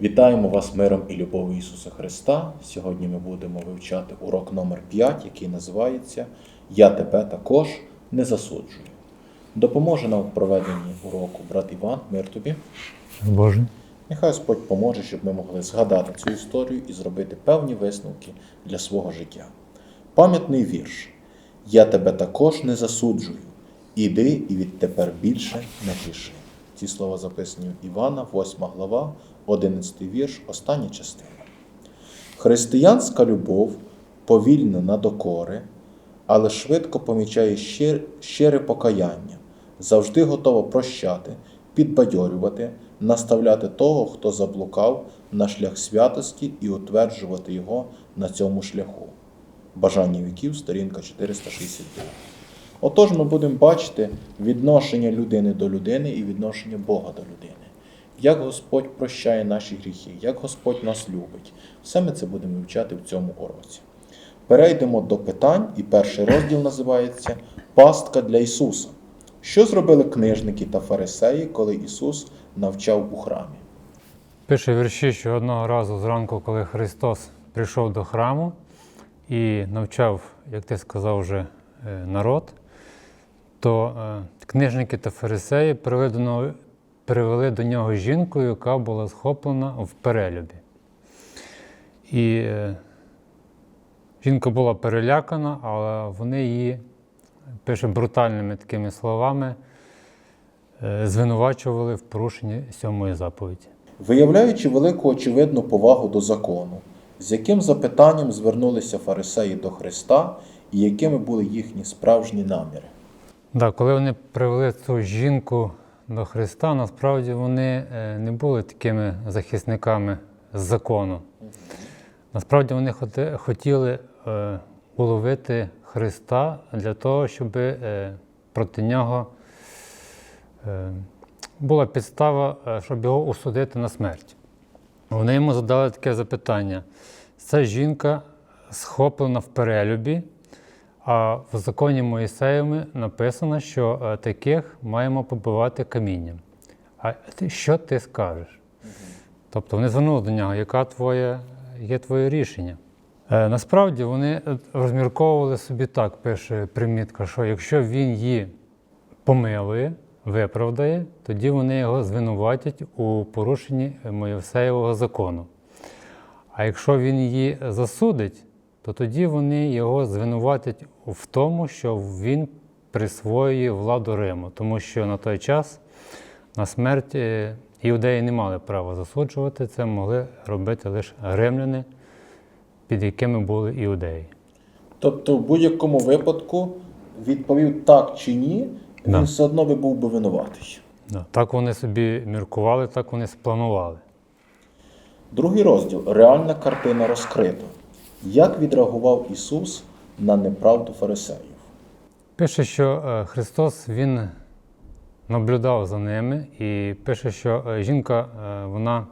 Вітаємо вас миром і любов'ю Ісуса Христа. Сьогодні ми будемо вивчати урок номер 5, який називається Я тебе також не засуджую. Допоможе нам в проведенні уроку брат Іван, мир тобі. Боже. Нехай Господь поможе, щоб ми могли згадати цю історію і зробити певні висновки для свого життя. Пам'ятний вірш. Я тебе також не засуджую. Іди і відтепер більше не гріши. Ці слова записані в Івана, 8 глава, 11 вірш, остання частина. Християнська любов повільна на докори, але швидко помічає щир- щире покаяння, завжди готова прощати, підбадьорювати, наставляти того, хто заблукав на шлях святості і утверджувати його на цьому шляху. Бажання віків, сторінка 462. Отож, ми будемо бачити відношення людини до людини і відношення Бога до людини. Як Господь прощає наші гріхи, як Господь нас любить. Все ми це будемо вивчати в цьому уроці. Перейдемо до питань, і перший розділ називається Пастка для Ісуса. Що зробили книжники та фарисеї, коли Ісус навчав у храмі? Пише вірші, що одного разу зранку, коли Христос прийшов до храму і навчав, як ти сказав, вже е, народ, то е, книжники та фарисеї нього- привели до нього жінку, яка була схоплена в перелюбі. І е, жінка була перелякана, але вони її, пише брутальними такими словами, е, звинувачували в порушенні сьомої заповіді. Виявляючи велику очевидну повагу до закону, з яким запитанням звернулися фарисеї до Христа і якими були їхні справжні наміри. Да, коли вони привели цю жінку до Христа, насправді вони е, не були такими захисниками закону. Насправді вони хотіли е, уловити Христа для того, щоб е, проти нього була підстава, щоб його усудити на смерть. Вони йому задали таке запитання: ця жінка схоплена в перелюбі, а в законі Моїсеєві написано, що е, таких маємо побивати камінням. А ти, що ти скажеш? Тобто вони звернули до нього, яка твоє, є твоє рішення. Е, насправді вони е, розмірковували собі так, пише примітка, що якщо він її помилує, виправдає, тоді вони його звинуватять у порушенні Моїсеєвого закону. А якщо він її засудить, то тоді вони його звинуватять в тому, що він присвоює владу Риму, тому що на той час на смерть е, іудеї не мали права засуджувати, це могли робити лише римляни, під якими були іудеї. Тобто, в будь-якому випадку відповів так чи ні, він Да. все одно би був би винуватий. Да. Так вони собі міркували, так вони спланували. Другий розділ реальна картина розкрита. Як відреагував Ісус на неправду фарисеїв? Пише, що е, Христос Він наблюдав за ними і пише, що е, жінка е, вона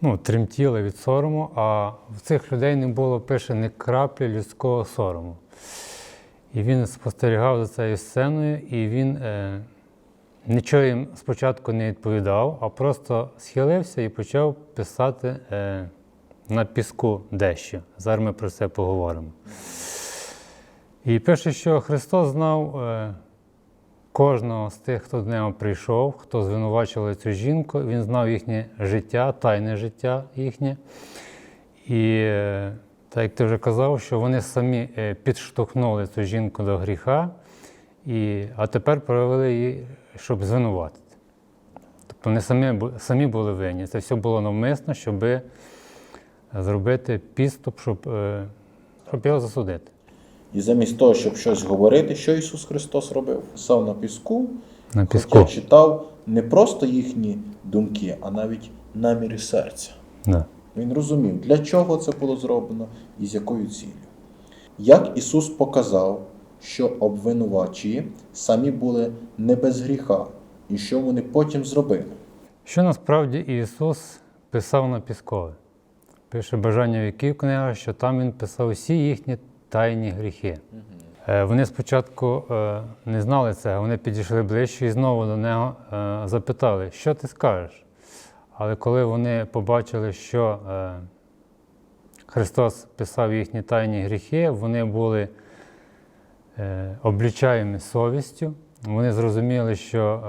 ну, тремтіла від сорому, а в цих людей не було, пише, ні краплі людського сорому. І він спостерігав за цією сценою, і він е, нічого їм спочатку не відповідав, а просто схилився і почав писати е, на піску дещо. Зараз ми про це поговоримо. І пише, що Христос знав е, кожного з тих, хто до нього прийшов, хто звинувачував цю жінку. Він знав їхнє життя, тайне життя їхнє. І е, так як ти вже казав, що вони самі е, підштовхнули цю жінку до гріха, і, а тепер провели її, щоб звинуватити. Тобто вони самі, самі були винні. Це все було навмисно, щоб зробити підступ, щоб, е, щоб його засудити. І замість того, щоб щось говорити, що Ісус Христос робив? Сав на піску, На хоча читав не просто їхні думки, а навіть наміри серця. Да. Він розумів, для чого це було зроблено і з якою ціллю. Як Ісус показав, що обвинувачі самі були не без гріха, і що вони потім зробили. Що насправді Ісус писав на піскові? Пише бажання віків книга, що там Він писав всі їхні тайні гріхи. Е, Вони спочатку е, не знали це, вони підійшли ближче і знову до нього е, запитали, що ти скажеш? Але коли вони побачили, що Христос писав їхні тайні гріхи, вони були облічаємі совістю. Вони зрозуміли, що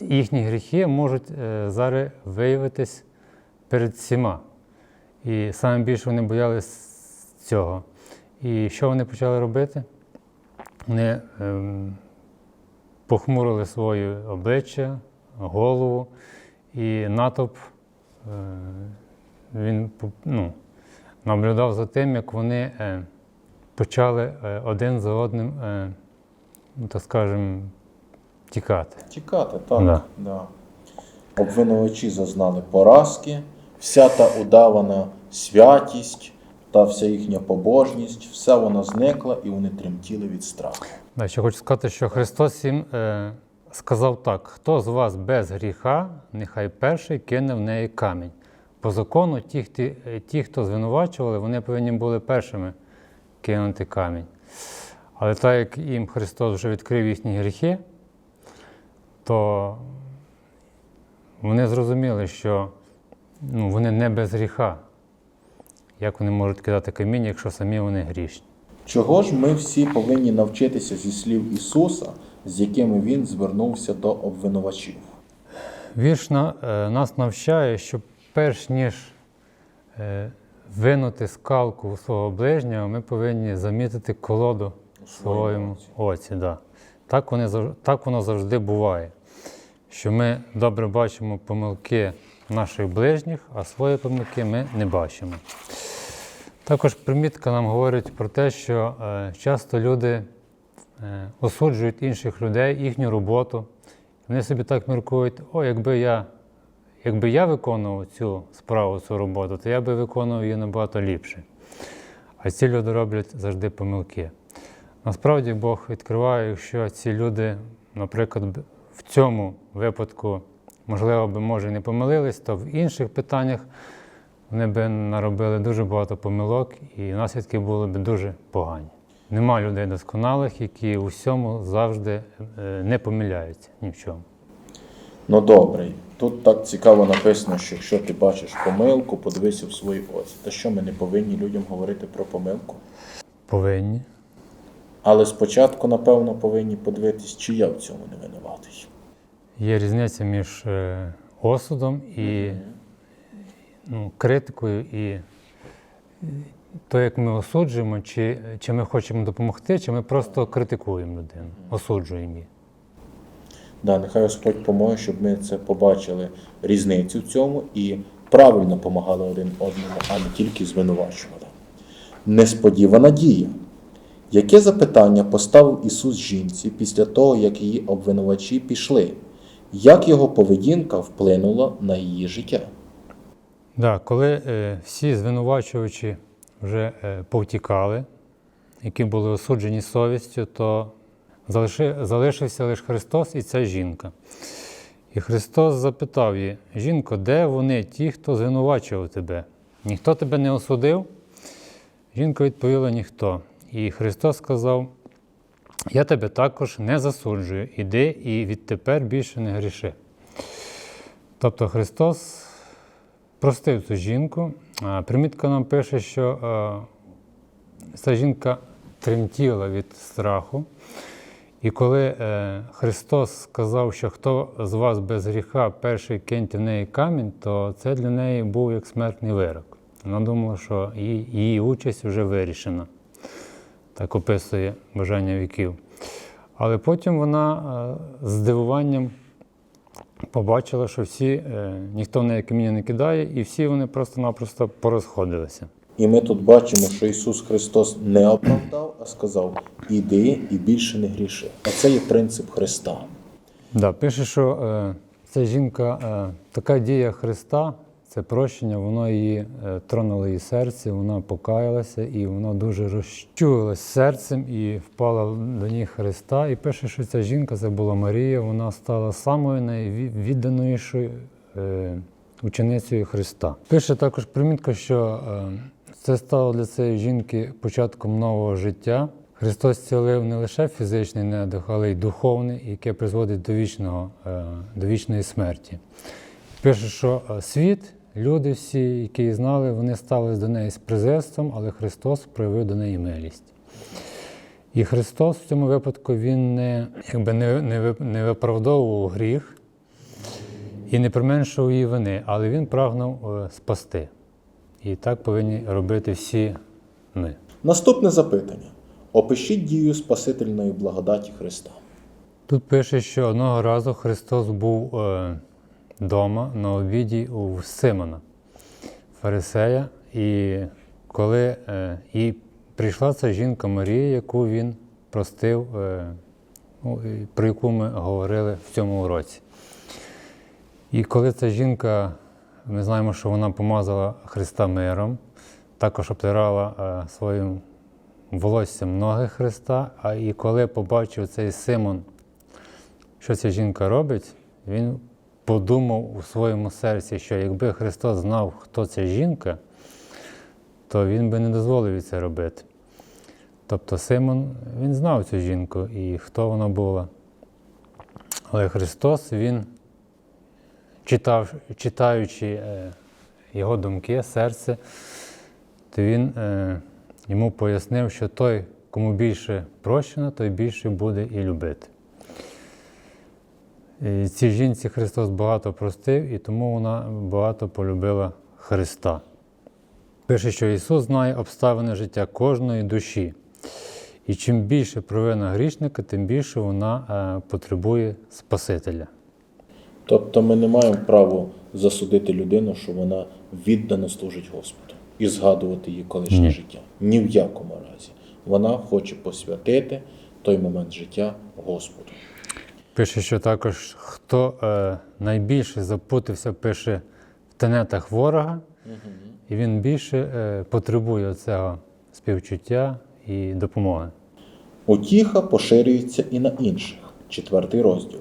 їхні гріхи можуть зараз виявитись перед всіма. І саме більше вони боялись цього. І що вони почали робити? Вони ем, похмурили своє обличчя, голову, і натовп е, він ну, наблюдав за тим, як вони е, почали е, один за одним, е, ну, так скажемо, тікати. Тікати, так. Да. Да. Обвинувачі зазнали поразки, вся та удавана святість та вся їхня побожність, все вона зникла і вони тремтіли від страху. Да, ще хочу сказати, що Христос їм е, сказав так: хто з вас без гріха, нехай перший кине в неї камінь. По закону, ті, е, ті, хто звинувачували, вони повинні були першими кинути камінь. Але так як їм Христос вже відкрив їхні гріхи, то вони зрозуміли, що ну, вони не без гріха. Як вони можуть кидати каміння, якщо самі вони грішні? Чого ж ми всі повинні навчитися зі слів Ісуса, з якими Він звернувся до обвинувачів? Вірш на, е, нас навчає, що перш ніж е, винути скалку у свого ближнього, ми повинні замітити колоду в своєму оці. Да. Так, вони, так воно завжди буває. Що ми добре бачимо помилки наших ближніх, а свої помилки ми не бачимо. Також примітка нам говорить про те, що е, часто люди е, осуджують інших людей, їхню роботу. Вони собі так міркують, о, якби я, якби я виконував цю справу, цю роботу, то я би виконував її набагато ліпше. А ці люди роблять завжди помилки. Насправді Бог відкриває, якщо ці люди, наприклад, в цьому випадку, можливо, би може не помилились, то в інших питаннях вони би наробили дуже багато помилок, і наслідки були б дуже погані. Нема людей досконалих, які у всьому завжди е, не помиляються ні в чому. Ну добре, тут так цікаво написано, що якщо ти бачиш помилку, подивися в свої очі. Та що ми не повинні людям говорити про помилку? Повинні. Але спочатку, напевно, повинні подивитись, чи я в цьому не винуватий. Є різниця між е, осудом і ну, критикою, і то, як ми осуджуємо, чи, чи ми хочемо допомогти, чи ми просто критикуємо людину, осуджуємо її. Да, нехай Господь поможе, щоб ми це побачили різницю в цьому і правильно допомагали один одному, а не тільки звинувачували. Несподівана дія. Яке запитання поставив Ісус жінці після того, як її обвинувачі пішли? Як його поведінка вплинула на її життя? Да, коли е, всі звинувачувачі вже е, повтікали, які були осуджені совістю, то залиши, залишився лише Христос і ця жінка. І Христос запитав її: жінко, де вони, ті, хто звинувачував тебе? Ніхто тебе не осудив? Жінка відповіла ніхто. І Христос сказав: Я тебе також не засуджую, іди і відтепер більше не гріши. Тобто Христос простив цю жінку. Примітка нам пише, що ця жінка тремтіла від страху. І коли е, Христос сказав, що хто з вас без гріха перший киньте в неї камінь, то це для неї був як смертний вирок. Вона думала, що її участь вже вирішена. Так описує бажання віків. Але потім вона е, з здивуванням побачила, що всі, е, ніхто в неї каміння не кидає, і всі вони просто-напросто порозходилися. І ми тут бачимо, що Ісус Христос не оправдав, а сказав: іди і більше не гріши. А це є принцип Христа. Да, пише, що е, ця жінка, е, така дія Христа, це прощення, воно її е, тронуло її серце, вона покаялася і вона дуже розчулилась серцем і впала до ніг Христа. І пише, що ця жінка, це була Марія, вона стала самою найвідданішою е, ученицею Христа. Пише також примітка, що е, це стало для цієї жінки початком нового життя. Христос зцілив не лише фізичний недух, але й духовний, яке призводить до вічного, до вічної смерті. Пише, що світ, люди всі, які її знали, вони ставились до неї з презирством, але Христос проявив до неї милість. І Христос в цьому випадку Він не, якби не, не, не виправдовував гріх і не применшував її вини, але Він прагнув е, спасти. І так повинні робити всі ми. Наступне запитання. Опишіть дію Спасительної благодаті Христа. Тут пише, що одного разу Христос був вдома на обіді у Симона, фарисея, і коли е, і прийшла ця жінка Марія, яку він простив, е, ну, про яку ми говорили в цьому уроці. І коли ця жінка, ми знаємо, що вона помазала Христа миром, також обтирала е, своїм волоссям ноги Христа, а і коли побачив цей Симон, що ця жінка робить, він подумав у своєму серці, що якби Христос знав, хто ця жінка, то він би не дозволив це робити. Тобто Симон він знав цю жінку і хто вона була. Але Христос, Він, читав, читаючи е, його думки, серце, то він е, йому пояснив, що той, кому більше прощено, той більше буде і любити. І цій жінці Христос багато простив, і тому вона багато полюбила Христа. Пише, що Ісус знає обставини життя кожної душі. І чим більше провина грішника, тим більше вона е, потребує Спасителя. Тобто ми не маємо права засудити людину, що вона віддано служить Господу і згадувати її колишнє Ні. життя. Ні в якому разі. Вона хоче посвятити той момент життя Господу. Пише, що також хто е, найбільше запутався, пише в тенетах ворога, і він більше е, потребує цього співчуття і допомоги. Утіха поширюється і на інших. Четвертий розділ.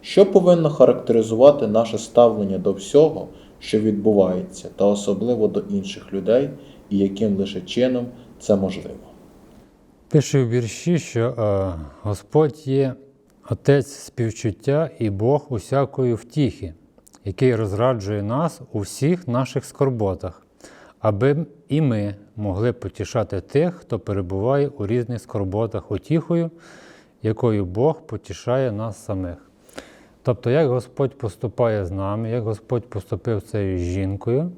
Що повинно характеризувати наше ставлення до всього, що відбувається, та особливо до інших людей, і яким лише чином це можливо. Пише в вірші, що е, Господь є Отець співчуття і Бог усякої втіхи, який розраджує нас у всіх наших скорботах, аби і ми могли потішати тих, хто перебуває у різних скорботах утіхою, якою Бог потішає нас самих. Тобто, як Господь поступає з нами, як Господь поступив цією жінкою,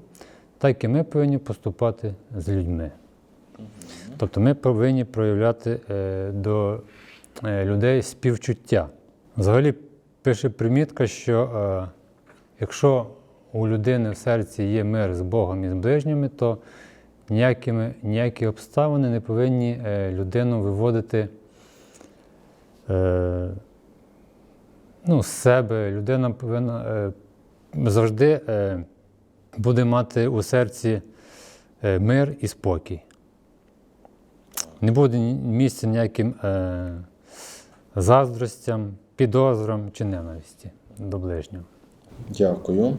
так і ми повинні поступати з людьми. Тобто ми повинні проявляти е, до людей співчуття. Взагалі пише примітка, що е, якщо у людини в серці є мир з Богом і з ближніми, то ніякими, ніякі обставини не повинні е, людину виводити е, ну, з себе. Людина повинна е, завжди е, буде мати у серці е, мир і спокій. Не буде місця ніяким е, заздростям, підозрам чи ненависті до ближнього. Дякую.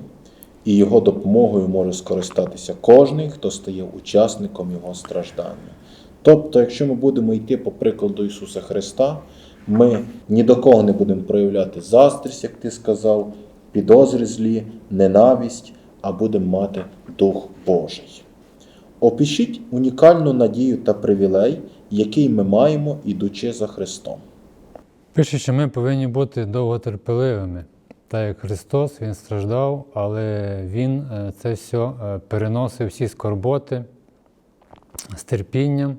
І його допомогою може скористатися кожний, хто стає учасником його страждання. Тобто, якщо ми будемо йти по прикладу Ісуса Христа, ми ні до кого не будемо проявляти заздрість, як ти сказав, підозри злі, ненависть, а будемо мати Дух Божий. Опишіть унікальну надію та привілей, який ми маємо, ідучи за Христом. Пише, що ми повинні бути довготерпеливими. Так як Христос, Він страждав, але Він е, це все е, переносив всі скорботи з терпінням,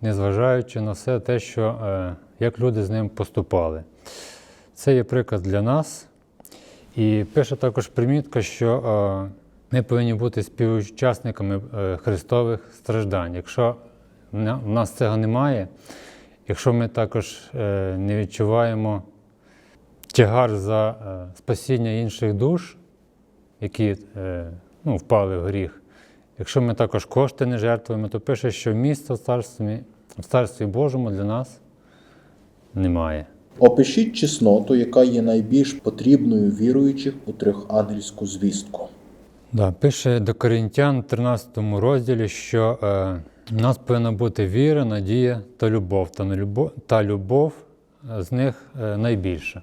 незважаючи на все те, що, е, як люди з ним поступали. Це є приклад для нас. І пише також примітка, що ми повинні бути співучасниками Христових страждань. Якщо в нас цього немає, якщо ми також е, не відчуваємо тягар за е, спасіння інших душ, які е, ну, впали в гріх, якщо ми також кошти не жертвуємо, то пише, що місця в царстві, в царстві Божому для нас немає. Опишіть чесноту, яка є найбільш потрібною віруючих у трьохангельську звістку. Да, пише до Корінтян в 13 розділі, що е, в нас повинна бути віра, надія та любов. Та, любов, та любов е, з них е, найбільша.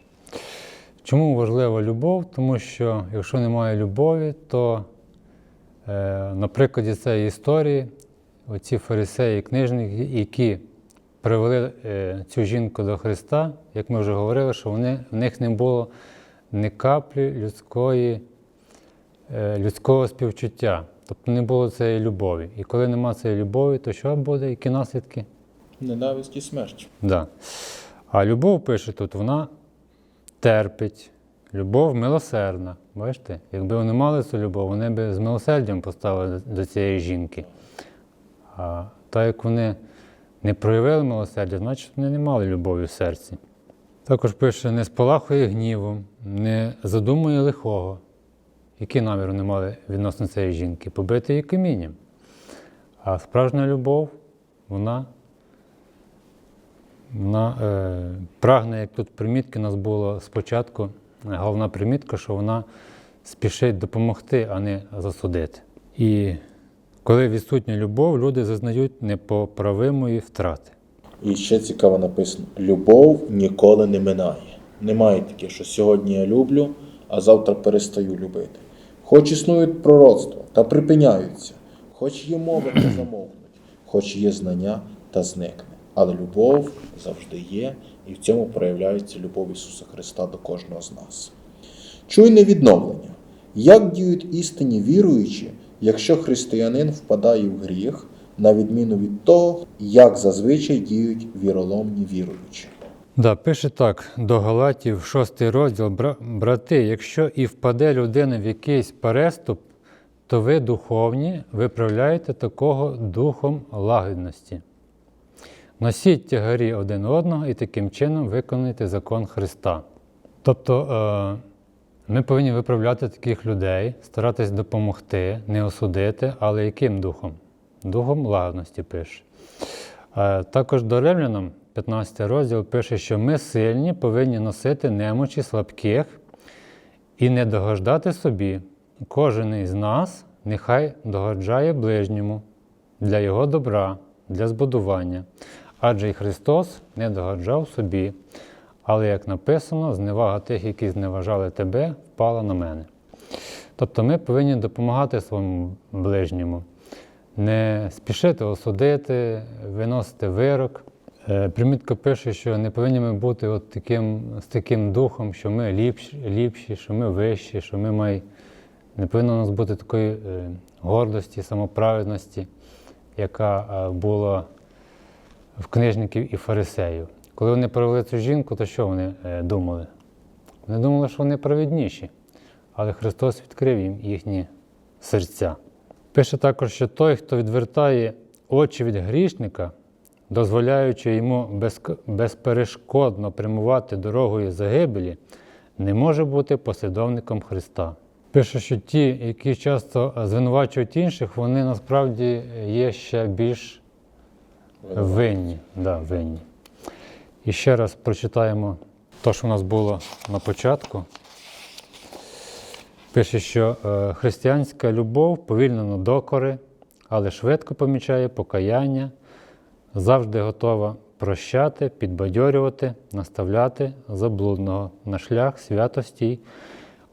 Чому важлива любов? Тому що якщо немає любові, то е, на прикладі цієї історії оці фарисеї, книжники, які привели цю жінку до Христа, як ми вже говорили, що вони, в них не було ні каплі людської, людського співчуття. Тобто не було цієї любові. І коли нема цієї любові, то що буде? Які наслідки? Ненависть і смерть. Да. А любов пише тут, вона терпить. Любов милосердна. Бачите? Якби вони мали цю любов, вони б з милосердям поставили до цієї жінки. А так як вони не проявили милосердя, значить вони не мали любові в серці. Також пише: не спалахує гнівом, не задумує лихого. Які наміри вони мали відносно цієї жінки? Побити її камінням. А справжня любов, вона вона е, прагне, як тут примітки у нас було спочатку, е, головна примітка, що вона спішить допомогти, а не засудити. І коли відсутня любов, люди зазнають непоправимої втрати. І ще цікаво написано: любов ніколи не минає. Немає таке, що сьогодні я люблю, а завтра перестаю любити. Хоч існують пророцтва та припиняються, хоч є мови та замовкнуть, хоч є знання та зникне. Але любов завжди є, і в цьому проявляється любов Ісуса Христа до кожного з нас. Чуйне відновлення. Як діють істинні віруючі, якщо християнин впадає в гріх, на відміну від того, як зазвичай діють віроломні віруючі? Да, пише так до Галатів, 6 розділ. Брати, якщо і впаде людина в якийсь переступ, то ви духовні виправляєте такого духом лагідності. Носіть тягарі один одного і таким чином виконуйте закон Христа. Тобто е, ми повинні виправляти таких людей, старатись допомогти, не осудити, але яким духом? Духом лагідності пише. Е, Також до римлянам 15 розділ пише, що ми сильні повинні носити немочі слабких і не догоджати собі. Кожен із нас нехай догоджає ближньому для його добра, для збудування. Адже і Христос не догоджав собі. Але, як написано, зневага тих, які зневажали тебе, впала на мене. Тобто ми повинні допомагати своєму ближньому, не спішити осудити, виносити вирок. Е, Примітка пише, що не повинні ми бути от таким, з таким духом, що ми ліпші, ліпші, що ми вищі, що ми май... не повинно у нас бути такої е, гордості, самоправедності, яка е, була в книжників і фарисеїв. Коли вони провели цю жінку, то що вони думали? Вони думали, що вони праведніші, але Христос відкрив їм їхні серця. Пише також, що той, хто відвертає очі від грішника, дозволяючи йому безперешкодно прямувати дорогою загибелі, не може бути послідовником Христа. Пише, що ті, які часто звинувачують інших, вони насправді є ще більш винні. Да, винні. І ще раз прочитаємо те, що у нас було на початку. Пише, що е, християнська любов повільна на докори, але швидко помічає покаяння, завжди готова прощати, підбадьорювати, наставляти заблудного на шлях святості,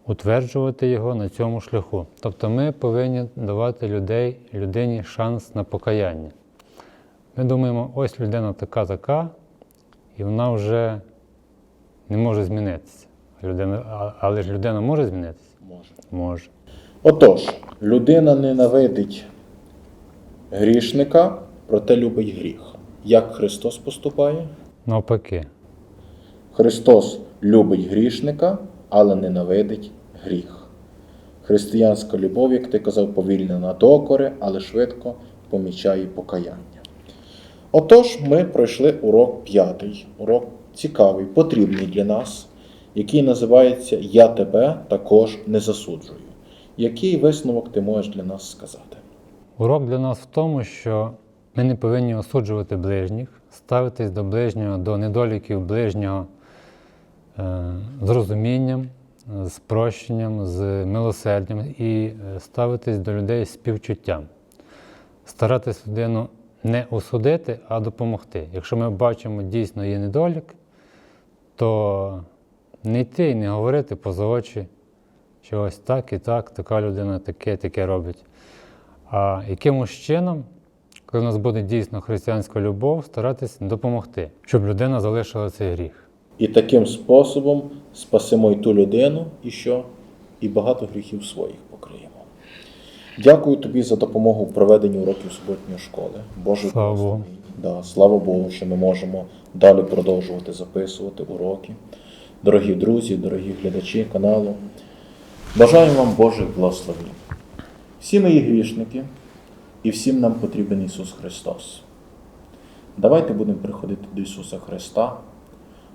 утверджувати його на цьому шляху. Тобто ми повинні давати людей, людині шанс на покаяння. Ми думаємо, ось людина така така, і вона вже не може змінитися. Людина, але ж людина може змінитися? Може. Може. Отож, людина ненавидить грішника, проте любить гріх. Як Христос поступає? Навпаки. Христос любить грішника, але ненавидить гріх. Християнська любов, як ти казав, повільна на докори, але швидко помічає покаяння. Отож, ми пройшли урок п'ятий, урок цікавий, потрібний для нас, який називається Я тебе також не засуджую. Який висновок ти можеш для нас сказати? Урок для нас в тому, що ми не повинні осуджувати ближніх, ставитись до ближнього, до недоліків ближнього е, з розумінням, з прощенням, з милосердям і е, ставитись до людей з співчуттям. Старатись людину не осудити, а допомогти. Якщо ми бачимо дійсно є недолік, то не йти і не говорити поза очі, що ось так і так, така людина таке, таке робить. А якимось чином, коли в нас буде дійсно християнська любов, старатись допомогти, щоб людина залишила цей гріх. І таким способом спасемо й ту людину, і що? І багато гріхів своїх покриємо. Дякую тобі за допомогу в проведенні уроків суботньої школи. Боже, Слава. Богу. Да, слава Богу, що ми можемо далі продовжувати записувати уроки. Дорогі друзі, дорогі глядачі каналу. Бажаю вам Божих благословень. Всі ми грішники, і всім нам потрібен Ісус Христос. Давайте будемо приходити до Ісуса Христа,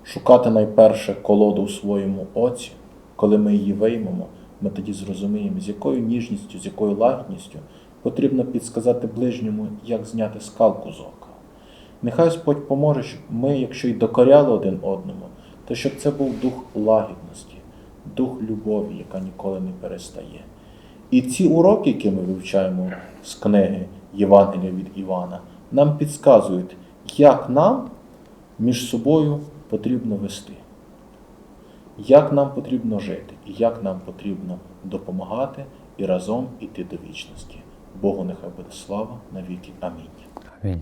шукати найперше колоду в своєму оці. Коли ми її виймемо, ми тоді зрозуміємо, з якою ніжністю, з якою лагідністю потрібно підсказати ближньому, як зняти скалку з ока. Нехай Господь поможе, щоб ми, якщо й докоряли один одному, то щоб це був дух лагідності, дух любові, яка ніколи не перестає. І ці уроки, які ми вивчаємо з книги Євангелія від Івана, нам підказують, як нам між собою потрібно вести, як нам потрібно жити, і як нам потрібно допомагати і разом іти до вічності. Богу нехай буде слава навіки. Амінь. Амінь.